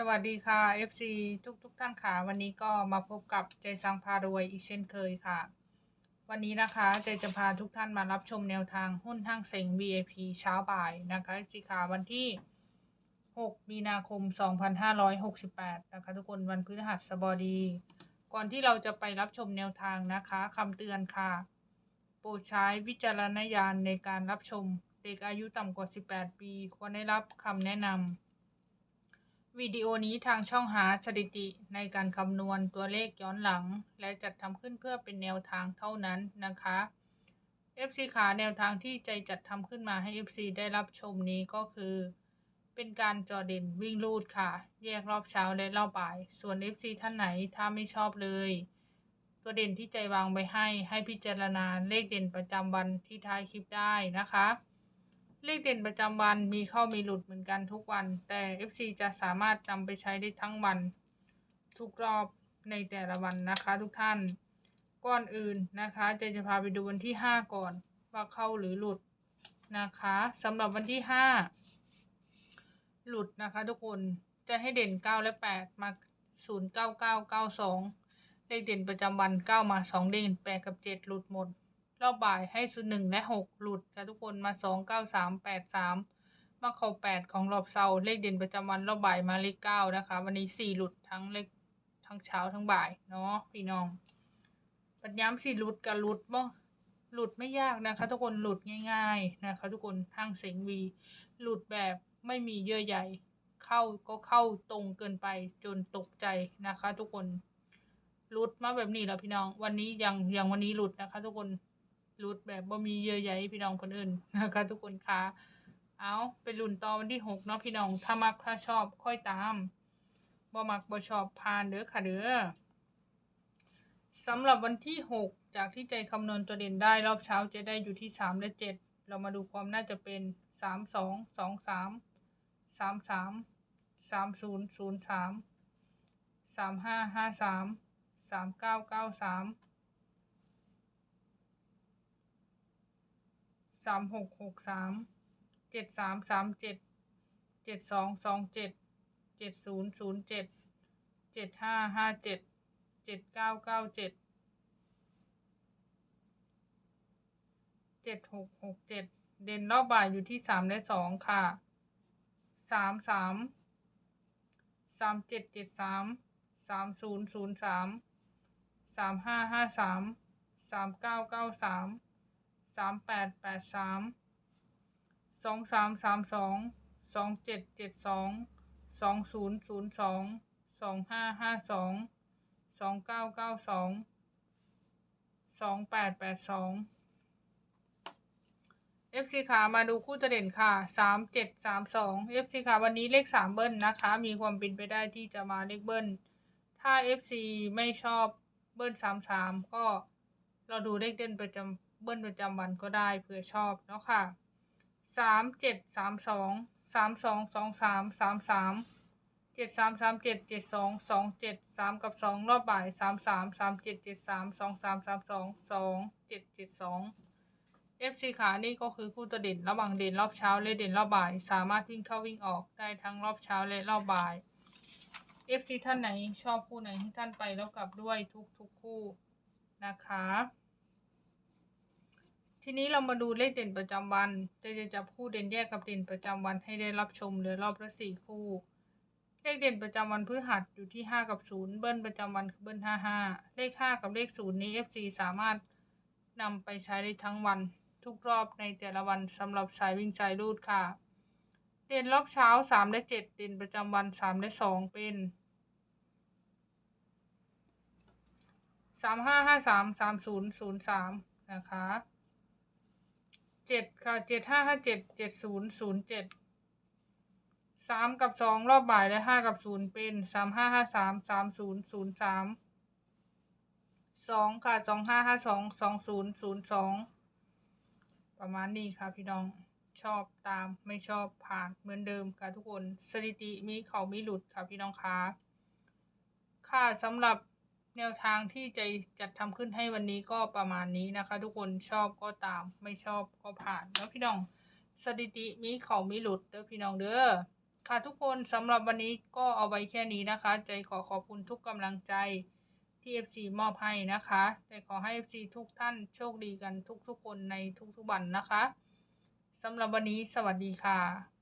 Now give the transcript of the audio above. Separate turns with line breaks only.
สวัสดีค่ะ FC ทุกทุกท่านค่ะ วันนี้ก็มาพบกับใจสังพารวยอีกเช่นเคยค่ะ วันนี้นะคะใจจะพาทุกท่านมารับชมแนวทางหุ้นห้างเซ็ง VIP เช้าบ่ายนะคะ FC ค่ะวันที่ 6 มีนาคม 2568 นะคะ ทุกคนวันพฤหัสบดี ก่อนที่เราจะไปรับชมแนวทางนะคะคำเตือนค่ะ โปรดใช้วิจารณญาณในการรับชมเด็กอายุต่ำกว่า 18 ปี ควรได้รับคำแนะนำ วิดีโอนี้ทางช่องหาสถิติในการคำนวณตัวเลขย้อนหลัง และจัดทำขึ้นเพื่อเป็นแนวทางเท่านั้นนะคะ FC ขาแนวทางที่ใจจัดทำขึ้นมาให้ FC ได้รับชมนี้ก็คือ เป็นการจอเด่นวิ่งลูดค่ะ แยกรอบเช้าและรอบบ่าย ส่วน FC ท่านไหนถ้าไม่ชอบเลย ตัวเด่นที่ใจวางไว้ให้ให้พิจารณาเลขเด่นประจำวันที่ท้ายคลิปได้นะคะ เลขเด่นประจำวันมีเข้ามีหลุดเหมือนกันทุกวัน แต่ FC จะสามารถนำไปใช้ได้ทั้งวัน ทุกรอบในแต่ละวันนะคะทุกท่าน ก่อนอื่นนะคะเจจะพาไปดูวันที่ 5 ก่อน ว่าเข้าหรือหลุดนะคะสำหรับวันที่ 5 หลุดนะคะทุกคนจะให้เด่น 9 และ 8 มา 0 9 9 9 2 เลขเด่นประจำวัน 9 มา 2 เด่น8กับ 7 หลุดหมด รอบบ่ายให้ศูนย์หนึ่งและหกหลุดค่ะทุกคนมาสองเก้าสามแปดสามมาเข้าแปดของรอบเสาเลขเด่นประจำวันรอบบ่ายมาเลขเก้านะคะ วันนี้สี่หลุดทั้งเลขทั้งเช้าทั้งบ่ายเนาะพี่น้องปัญย้ำสี่หลุดกับหลุดบ่หลุดไม่ยากนะคะ ทุกคนหลุดง่าย ๆนะคะ ทุกคนห้างเสียงวี หลุดแบบไม่มีเยื่อใยเข้าก็เข้าตรงเกินไปจนตกใจนะคะ ทุกคนหลุดมาแบบนี้แล้วพี่น้อง วันนี้ยังยังวันนี้หลุดนะคะ ทุกคน หลุดแบบบ่มีเยื่อใยพี่น้องคนอื่นนะคะทุกคนคะเอาไปลุ้นต่อวันที่หกเนาะพี่น้องถ้ามักถ้าชอบค่อยตามบ่มักบ่ชอบผ่านเด้อค่ะเด้อสำหรับวันที่หกจากที่ใจคำนวณตัวเด่นได้รอบเช้าจะได้อยู่ที่สามและเจ็ดเรามาดูความน่าจะเป็นสามสองสองสามสามสามสามศูนย์ศูนย์สามสามห้าห้าสามสามเก้าเก้าสาม สามหกหกสามเจ็ดสามสามเจ็ดเจ็ดสองสองเจ็ดเจ็ดศูนย์ศูนย์เจ็ดเจ็ดห้าห้าเจ็ดเจ็ดเก้าเก้าเจ็ดเจ็ดหกหกเจ็ดเด่นรอบบ่ายอยู่ที่สามและสองค่ะสามสามสามเจ็ดเจ็ดสามสามศูนย์ศูนย์สามสามห้าห้าสามสามเก้าเก้าสาม สามแปดแปดสามสองสามสามสองสองเจ็ดเจ็ดสองสองศูนย์ศูนย์สองสองห้าห้าสองสองเก้าเก้าสองสองแปดแปดสอง FC ขามาดูคู่ตัวเด่นค่ะสามเจ็ดสามสอง FC ขาวันนี้เลขสามเบิ้ลนะคะ มีความเป็นไปได้ที่จะมาเลขเบิ้ล ถ้า FC ไม่ชอบเบิ้ลสามสามก็เราดูเลขเด่นประจำ เบิ้ลประจำวันก็ได้เผื่อชอบเนาะค่ะสามเจ็ดสามสองสามสองสองสามสามสามเจ็ดสามสามเจ็ดเจ็ดสองสองเจ็ดสามกับสองรอบบ่ายสามสามสามเจ็ดเจ็ดสามสองสามสามสองสองเจ็ดเจ็ดสอง FC ขานี่ก็คือคู่ตัวเด่นระหว่างเด่นรอบเช้าและเด่นรอบบ่าย สามารถวิ่งเข้าวิ่งออกได้ทั้งรอบเช้าและรอบบ่าย FC ท่านไหนชอบคู่ไหนให้ท่านไปแล้วกลับด้วยทุกทุกๆคู่นะคะ ทีนี้เรามาดูเลขเด่นประจำวันจะจะจับคู่เด่นแยกกับเด่นประจำวันให้ได้รับชมเหลือรอบละสี่คู่ เลขเด่นประจำวันพฤหัสอยู่ที่ห้ากับศูนย์เบิ้ลประจำวันคือเบิ้ลห้าห้าเลขห้ากับเลขศูนย์นี้ FC สามารถนำไปใช้ได้ทั้งวัน ทุกรอบในแต่ละวันสำหรับสายวิ่งสายรูดค่ะ เด่นรอบเช้าสามและเจ็ดเด่นประจำวันสามและสองเป็นสามห้าห้าสามสามศูนย์ศูนย์สามนะคะ เจ็ดค่ะเจ็ดห้าห้าเจ็ดเจ็ดศูนย์ศูนย์เจ็ดสามกับสองรอบบ่ายและห้ากับศูนย์เป็นสามห้าห้าสามสามศูนย์ศูนย์สามสองค่ะสองห้าห้าสองสองศูนย์ศูนย์สองประมาณนี้ค่ะพี่น้องชอบตามไม่ชอบผ่านเหมือนเดิมค่ะทุกคนสถิติมีเขามีหลุดค่ะพี่น้องคะค่ะสำหรับ แนวทางที่จะจัดทำขึ้นให้วันนี้ก็ประมาณนี้นะคะ ทุกคนชอบก็ตามไม่ชอบก็ผ่านแล้วพี่น้องสถิติมีเขามีหลุดเด้อพี่น้องเด้อค่ะทุกคนสำหรับวันนี้ก็เอาไว้แค่นี้นะคะ ใจขอขอบคุณทุกกำลังใจที่ FC มอบให้นะคะ แต่ขอให้ FC ทุกท่านโชคดีกันทุกๆคนในทุกๆวันนะคะสำหรับวันนี้สวัสดีค่ะ